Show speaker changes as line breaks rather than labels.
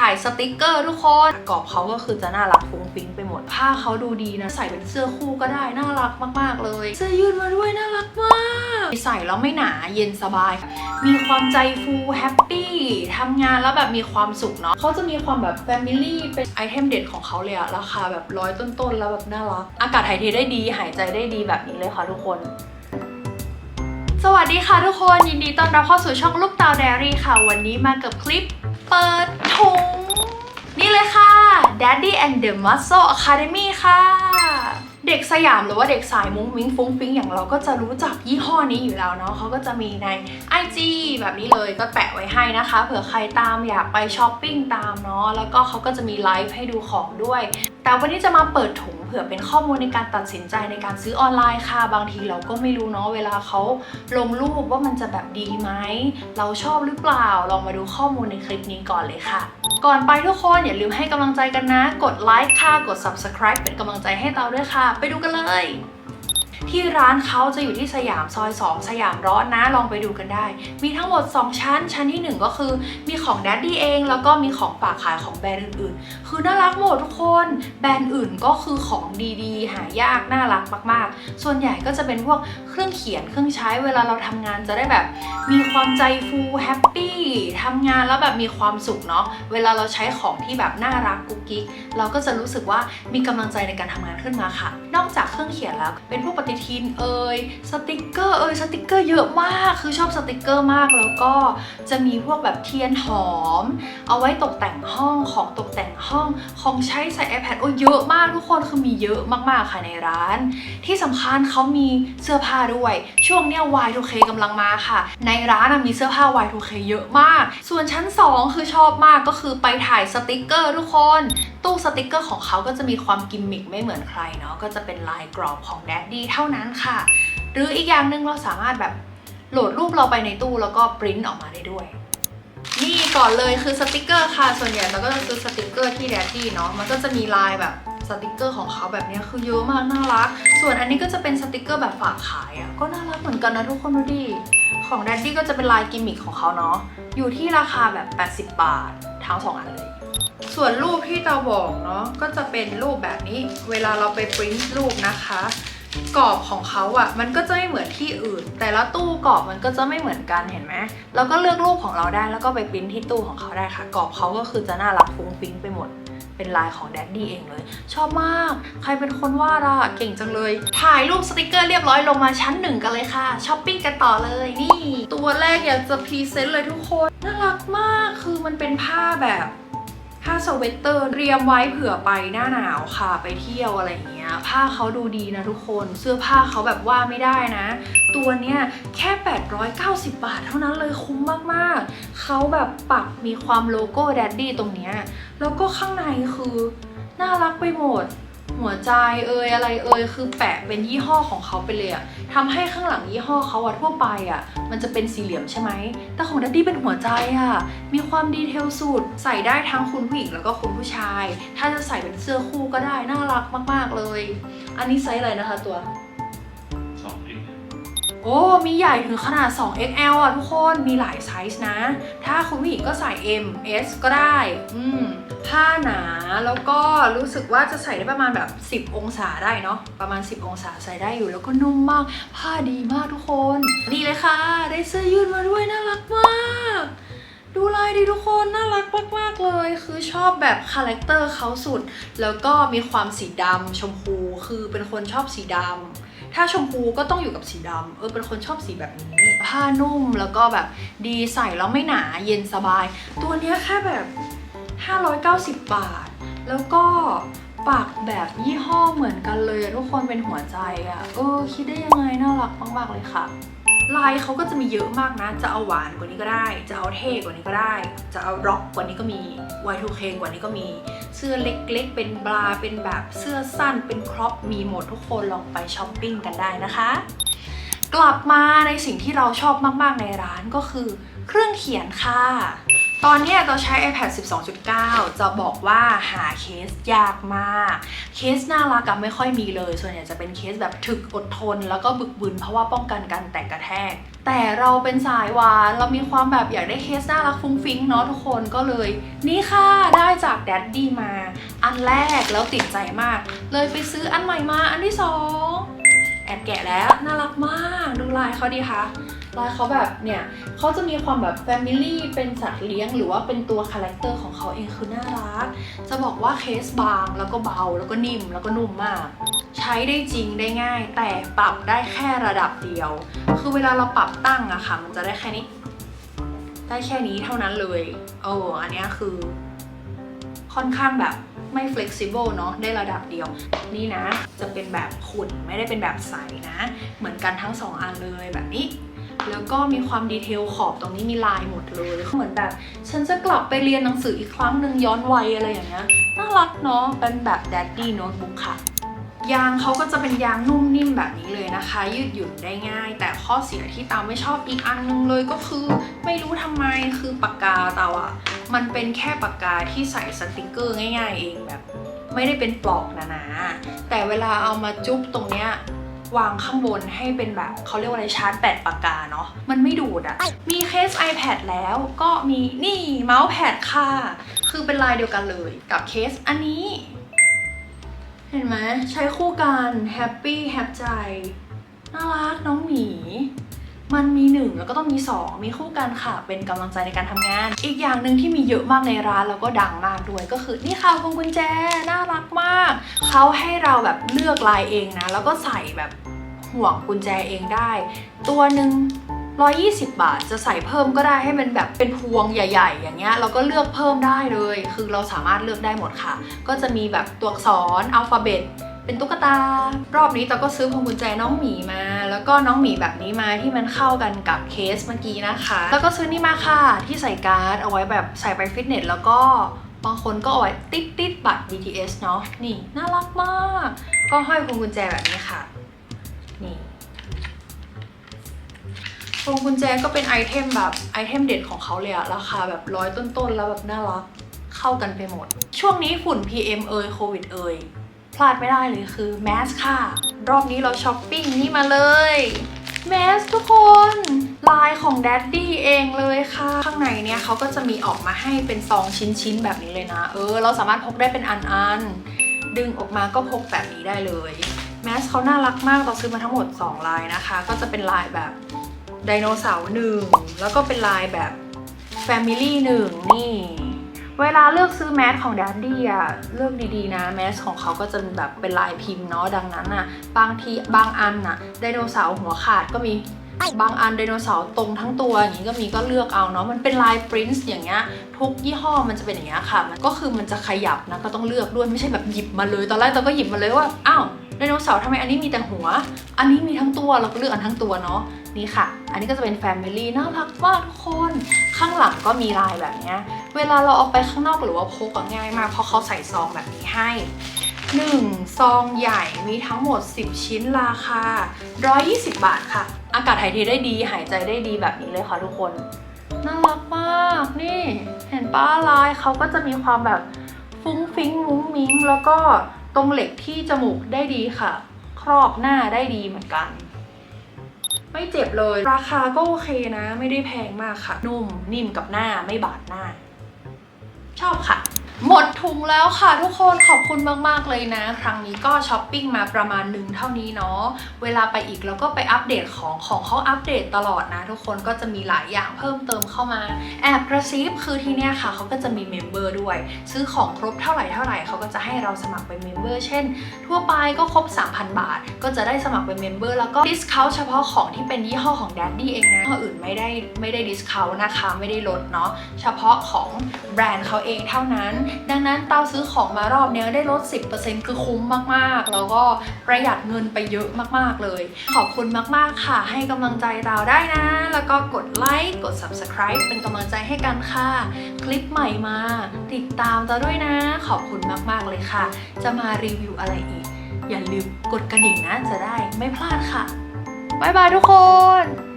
ถ่ายสติกเกอร์ทุกคนกรอบเขาก็คือจะน่ารักฟุ้งฟิ้งไปหมด ผ้าเขาดูดีนะ ใส่เป็นเสื้อคู่ก็ได้น่ารักมาก ๆ เลย เสื้อยืดมาด้วยน่ารักมากใส่แล้วไม่หนาเย็นสบาย มีความใจฟูแฮปปี้ทำงานแล้วแบบมีความสุขเนาะเขาจะมีความแบบแฟมิลี่เป็นไอเทมเด็ดของเขาเลยอะราคาแบบร้อยต้นๆ แล้วแบบน่ารัก อากาศถ่ายเทได้ดีหายใจได้ดีแบบนี้เลยค่ะทุกคนสวัสดีค่ะทุกคนยินดีต้อนรับเข้าสู่ช่องลูกเตา d ดรี่ค่ะ วันนี้มากับคลิป เปิดถุง นี่เลยค่ะ Daddy and the Muscle Academy ค่ะ เด็กสยามหรือว่าเด็กสายมุ้งมิ้งฟุ้งฟิ้งอย่างเราก็จะรู้จักยี่ห้อนี้อยู่แล้วเนาะเขาก็จะมีใน IG แบบนี้เลยก็แปะไว้ให้นะคะ เผื่อใครตามอยากไปช้อปปิ้งตามเนาะแล้วก็เขาก็จะมีไลฟ์ให้ดูของด้วย แต่วันนี้จะมาเปิดถุง เผื่อเป็นข้อมูลในการตัดสินใจในการซื้อออนไลน์ค่ะ บางทีเราก็ไม่รู้เนาะเวลาเขาลงรูปว่ามันจะแบบดีไหม เราชอบหรือเปล่า ลองมาดูข้อมูลในคลิปนี้ก่อนเลยค่ะ ก่อนไปทุกคนอย่าลืมให้กำลังใจกันนะ กดไลค์ค่ะ กด subscribe เป็นกำลังใจให้เตาด้วยค่ะ ไปดูกันเลย ที่ร้านเขาจะอยู่ที่สยามซอย 2 สยามร้อนนะลองไปดูกันได้ มีทั้งหมด 2 ชั้น ชั้นที่ 1 ก็คือมีของ d ดดดี้เอง แล้วก็มีของฝากขายของแบรนด์อื่นๆ คือน่ารักหมดทุกคน แบรนด์อื่นก็คือของดีๆ หายากน่ารักมากๆ ส่วนใหญ่ก็จะเป็นพวกเครื่องเขียนเครื่องใช้เวลาเราทำงานจะได้แบบ มีความใจฟูแฮปปี้ทำงานแล้วแบบมีความสุขเนาะเวลาเราใช้ของที่แบบน่ารักกุ๊กกิ๊กเราก็จะรู้สึกว่ามีกำลังใจในการทำงานขึ้นมาค่ะ นอกจากเครื่องเขียนแล้วเป็นพวกปฏิทินเอ่ยสติกเกอร์เอ่ยสติกเกอร์เยอะมาก คือชอบสติกเกอร์มากแล้วก็จะมีพวกแบบเทียนหอม เอาไว้ตกแต่งห้องของตกแต่งห้องของใช้ใส่ iPad โอ้เยอะมากทุกคนคือมีเยอะมากๆค่ะในร้าน ที่สำคัญเขามีเสื้อผ้าด้วย ช่วงเนี้ย Y2K กำลังมาค่ะ ในร้านมีเสื้อผ้า Y2K เยอะมาก ส่วนชั้น 2 คือชอบมากก็คือไปถ่ายสติกเกอร์ทุกคน ตู้สติกเกอร์ของเขาก็จะมีความกิมมิคไม่เหมือนใครเนาะก็จะเป็นลายกรอบของ d ดดดี้เท่านั้นค่ะ หรืออีกอย่างหนึ่งเราสามารถแบบโหลดรูปเราไปในตู้แล้วก็ปริ้นออกมาได้ด้วย นี่ก่อนเลยคือสติกเกอร์ค่ะ ส่วนใหญ่เราก็จะซื้อสติกเกอร์ที่แดดดี้เนาะมันก็จะมีลายแบบสติกเกอร์ของเขาแบบนี้คือเยอะมากน่ารัก ส่วนอันนี้ก็จะเป็นสติกเกอร์แบบฝากขายอะ่ะก็น่ารักเหมือนกันนะทุกคนดูดิ ของแดดดี้ก็จะเป็นลายกิมมิคของเขาเนาะ อยู่ที่ราคาแบบ 80 บาททั้งสองอันเลย ส่วนรูปที่เราบอกเนาะก็จะเป็นรูปแบบนี้ เวลาเราไปปริ้นรูปนะคะ กรอบของเขาอะ่ะมันก็จะไม่เหมือนที่อื่น แต่ละตู้กรอบมันก็จะไม่เหมือนกันเห็นไหมเราก็เลือกรูปของเราได้แล้วก็ไปปริ้นที่ตู้ของเขาได้ค่ะ กรอบเขาก็คือจะน่ารักฟุ้งฟิ้งไปหมดเป็นลายของแดดดี้เองเลย ชอบมาก ใครเป็นคนวาดอะเก่งจังเลย ถ่ายรูปสติกเกอร์เรียบร้อยลงมาชั้นหนึ่งกันเลยค่ะช้อปปิ้งกันต่อเลยนี่ ตัวแรกอยากจะพรีเซนต์เลยทุกคน น่ารักมากคือมันเป็นผ้าแบบ ผ้าสเวตเตอร์เตรียมไว้เผื่อไปหน้าหนาวค่ะ ไปเที่ยวอะไรอย่างเงี้ย ผ้าเขาดูดีนะทุกคน เสื้อผ้าเขาแบบว่าไม่ได้นะ ตัวเนี้ยแค่ 890 บาทเท่านั้นเลยคุ้มมากๆ เขาแบบปักมีความโลโก้แดดดี้ตรงเนี้ย แล้วก็ข้างในคือน่ารักไปหมด หัวใจเอยอะไรเอยคือแปะเป็นยี่ห้อของเขาไปเลยอะทำให้ข้างหลังยี่ห้อเขาอะทั่วไปอะมันจะเป็นสี่เหลี่ยมใช่ไหม แต่ของดัดดี้เป็นหัวใจอะมีความดีเทลสุด ใส่ได้ทั้งคุณผู้หญิงแล้วก็คุณผู้ชาย ถ้าจะใส่เป็นเสื้อคู่ก็ได้น่ารักมาก ๆเลย อันนี้ไซส์อะไรนะคะตัว โอ้ มีใหญ่ถึงขนาด 2XL อะทุกคน มีหลายไซส์นะ ถ้าคุณผู้หญิงก็ใส่ M S ก็ได้ อืม ผ้าหนา แล้วก็รู้สึกว่าจะใส่ได้ประมาณแบบ 10 องศาได้เนาะ ประมาณ 10 องศาใส่ได้อยู่ แล้วก็นุ่มมาก ผ้าดีมากทุกคน นี่เลยค่ะ ได้เสื้อยืดมาด้วย น่ารักมาก ดูลายดีทุกคน น่ารักมากๆเลย คือชอบแบบคาแรคเตอร์เขาสุด แล้วก็มีความสีดำชมพู คือเป็นคนชอบสีดำ ถ้าชมพูก็ต้องอยู่กับสีดำเออเป็นคนชอบสีแบบนี้ ผ้านุ่มแล้วก็แบบดีใส่แล้วไม่หนาเย็นสบาย ตัวเนี้ยแค่แบบ 590 บาท แล้วก็ปักแบบยี่ห้อเหมือนกันเลยทุกคนเป็นหัวใจอะเออคิดได้ยังไงน่ารักมากๆเลยค่ะลายเขาก็จะมีเยอะมากนะ จะเอาหวานกว่านี้ก็ได้ จะเอาเท่กว่านี้ก็ได้ จะเอาร็อกกว่านี้ก็มี Y2K กว่านี้ก็มี สื้อเล็กๆ เป็นบราเป็นแบบเสื้อสั้นเป็นครอปมีหมดทุกคนลองไปช้อปปิ้งกันได้นะคะ กลับมาในสิ่งที่เราชอบมากๆในร้านก็คือ เครื่องเขียนค่ะ ตอนนี้เราใช้ iPad 12.9 จะบอกว่าหาเคสยากมาก เคสน่ารักกับไม่ค่อยมีเลย ส่วนใหญ่จะเป็นเคสแบบถึกอดทน แล้วก็บึกบึนเพราะว่าป้องกันการแตกกระแทก แต่เราเป็นสายหวานเรามีความแบบอยากได้เคสน่ารักฟุ้งฟิ้งเนาะทุกคนก็เลย นี่ค่ะได้จากแดดดี้มา อันแรกแล้วติดใจมาก เลยไปซื้ออันใหม่มาอันที่สอง อบแกะแล้วน่ารักมากดูลายเขาดีคะลายเขาแบบเนี่ยเขาจะมีความแบบแฟมิลี่เป็นสัตว์เลี้ยง หรือว่าเป็นตัวคาแรคเตอร์ของเขาเองคือน่ารัก จะบอกว่าเคสบางแล้วก็เบาแล้วก็นิ่มแล้วก็นุ่มมาก ใช้ได้จริงได้ง่าย แต่ปรับได้แค่ระดับเดียว คือเวลาเราปรับตั้งอะค่ะ มันจะได้แค่นี้ ได้แค่นี้เท่านั้นเลยโอ้อันนี้คือค่อนข้างแบบ ไม่ flexible เนาะได้ระดับเดียว นี่นะ จะเป็นแบบขุ่นไม่ได้เป็นแบบใสนะ เหมือนกันทั้งสองอันเลยแบบนี้ แล้วก็มีความดีเทลขอบตรงนี้มีลายหมดเลยเหมือนแบบ ฉันจะกลับไปเรียนหนังสืออีกครั้งหนึ่งย้อนวัยอะไรอย่างเงี้ยน่ารักเนาะเป็นแบบ daddy notebook ค่ะ ยางเขาก็จะเป็นยางนุ่มนิ่มแบบนี้เลยนะคะ ยืดหยุ่นได้ง่าย แต่ข้อเสียที่ตาไม่ชอบอีกอันนึงเลยก็คือไม่รู้ทำไมคือปากกาเตาอะมันเป็นแค่ปากกาที่ใส่สติกเกอร์ง่ายๆเองแบบ ไม่ได้เป็นปลอกหนาๆแต่เวลาเอามาจุ๊บตรงเนี้ยวางข้างบนให้เป็นแบบเขาเรียกว่าอะไรชาร์จแบตปากกาเนาะมันไม่ดูดอะมีเคส iPad แล้วก็มีนี่เมาส์แพดค่ะ คือเป็นลายเดียวกันเลยกับเคสอันนี้ เห็นไหมใช้คู่กันแฮปปี้แฮปใจน่ารักน้องหมี มันมีหนึ่งแล้วก็ต้องมีสองมีคู่กันค่ะ เป็นกำลังใจในการทำงาน อีกอย่างหนึ่งที่มีเยอะมากในร้านแล้วก็ดังมากด้วยก็คือนี่ค่ะพวงกุญแจน่ารักมาก เขาให้เราแบบเลือกลายเองนะ แล้วก็ใส่แบบห่วงกุญแจเองได้ ตัวหนึ่ง 120 บาทจะใส่เพิ่มก็ได้ให้มันแบบเป็นพวงใหญ่ ๆ อย่างเงี้ยเราก็เลือกเพิ่มได้เลย คือเราสามารถเลือกได้หมดค่ะ ก็จะมีแบบตัวอักษรอัลฟาเบตเป็นตุ๊กตา รอบนี้เราก็ซื้อพวงกุญแจน้องหมีมา แล้วก็น้องหมีแบบนี้มาที่มันเข้ากันกับเคสเมื่อกี้นะคะ แล้วก็ซื้อนี่มาค่ะที่ใส่การ์ดเอาไว้แบบใส่ไปฟิตเนสแล้วก็บางคนก็เอาไว้ติดติดบัตร BTS เนาะนี่น่ารักมาก ก็ห้อยพวงกุญแจแบบนี้ค่ะ นี่ พวงกุญแจก็เป็นไอเทมแบบไอเทมเด็ดของเขาเลยอะราคาแบบร้อยต้นๆ แล้วแบบน่ารักเข้ากันไปหมด ช่วงนี้ฝุ่น PM เอยโควิดเอยพลาดไม่ได้เลยคือแมสค่ะ รอบนี้เราช้อปปิ้งนี่มาเลยแมสทุกคนลายของแดดดี้เองเลยค่ะ ข้างในเนี่ยเขาก็จะมีออกมาให้เป็นซองชิ้นๆ แบบนี้เลยนะ เออ เราสามารถพกได้เป็นอันๆ ดึงออกมาก็พกแบบนี้ได้เลย แมสเขาน่ารักมากเราซื้อมาทั้งหมด 2 ลายนะคะ ก็จะเป็นลายแบบ ไดโนเสาร์หนึ่งแล้วก็เป็นลายแบบ Family หนึ่งนี่ เวลาเลือกซื้อแมสของ d ด d ดี้อะเลือกดีๆนะแมสของเขาก็จะแบบเป็นลายพิมพ์เนาะดังนั้นอะบางทีบางอันอะไดโนเสาร์หัวขาดก็มีบางอันไดโนเสาร์ตรงทั้งตัวอย่างนี้ก็มีก็เลือกเอาเนาะมันเป็นลายปรินซ์อย่างเงี้ยทุกยี่ห้อมันจะเป็นอย่างเงี้ยค่ะ มันก็คือมันจะขยับนะก็ต้องเลือกด้วยไม่ใช่แบบหยิบมาเลย ตอนแรกเราก็หยิบมาเลยว่าอ้าว ไดโนเสาร์ทำไมอันนี้มีแต่หัว อันนี้มีทั้งตัวเราก็เลือกอันทั้งตัวเนาะนี่ค่ะ อันนี้ก็จะเป็นแฟมิลี่น่ารักมากทุกคนข้างหลังก็มีลายแบบนี้เวลาเราเอาไปข้างนอกหรือว่าพกก็ง่ายมากเพราะเขาใส่ซองแบบนี้ให้1ซองใหญ่มีทั้งหมด 10 ชิ้นราคา 120 บาทค่ะ อากาศถ่ายเทได้ดีหายใจได้ดีแบบนี้เลยค่ะทุกคน น่ารักมากนี่ เห็นป้าลายเขาก็จะมีความแบบฟุ้งฟิ้งมุ้งมิ้งแล้วก็ รงเหล็กที่จมูกได้ดีค่ะ ครอบหน้าได้ดีเหมือนกัน ไม่เจ็บเลย ราคาก็โอเคนะ ไม่ได้แพงมากค่ะ นุ่มนิ่มกับหน้าไม่บาดหน้า ชอบค่ะ หมดถุงแล้วค่ะทุกคนขอบคุณมากๆเลยนะ ครั้งนี้ก็ช้อปปิ้งมาประมาณหนึ่งเท่านี้เนาะเวลาไปอีกเราก็ไปอัปเดตของของเขาอัปเดตตลอดนะ ทุกคนก็จะมีหลายอย่างเพิ่มเติมเข้ามา แอบกระซิบคือที่เนี่ยค่ะเขาก็จะมีเมมเบอร์ด้วย ซื้อของครบเท่าไหร่เท่าไหร่เขาก็จะให้เราสมัครเป็นเมมเบอร์เช่น ทั่วไปก็ครบ 3,000 บาท ก็จะได้สมัครเป็นเมมเบอร์แล้วก็ดิสคาวเฉพาะของที่เป็นยี่ห้อของแดดดี้เองนะยี่ห้ออื่นไม่ได้ไม่ได้ดิสคาวนะคะไม่ได้ลดเนาะเฉพาะของแบรนด์เขาเองเท่านั้นดังนั้นเตาซื้อของมารอบเนี้ยได้ลด 10%คือคุ้มมากๆ แล้วก็ประหยัดเงินไปเยอะมากๆเลย ขอบคุณมากๆค่ะ ให้กำลังใจเราได้นะ แล้วก็กดไลค์กด subscribe เป็นกำลังใจให้กันค่ะ คลิปใหม่มาติดตามเราด้วยนะ ขอบคุณมากๆเลยค่ะ จะมารีวิวอะไรอีก อย่าลืมกดกระดิ่งนะจะได้ไม่พลาดค่ะบ๊ายบายทุกคน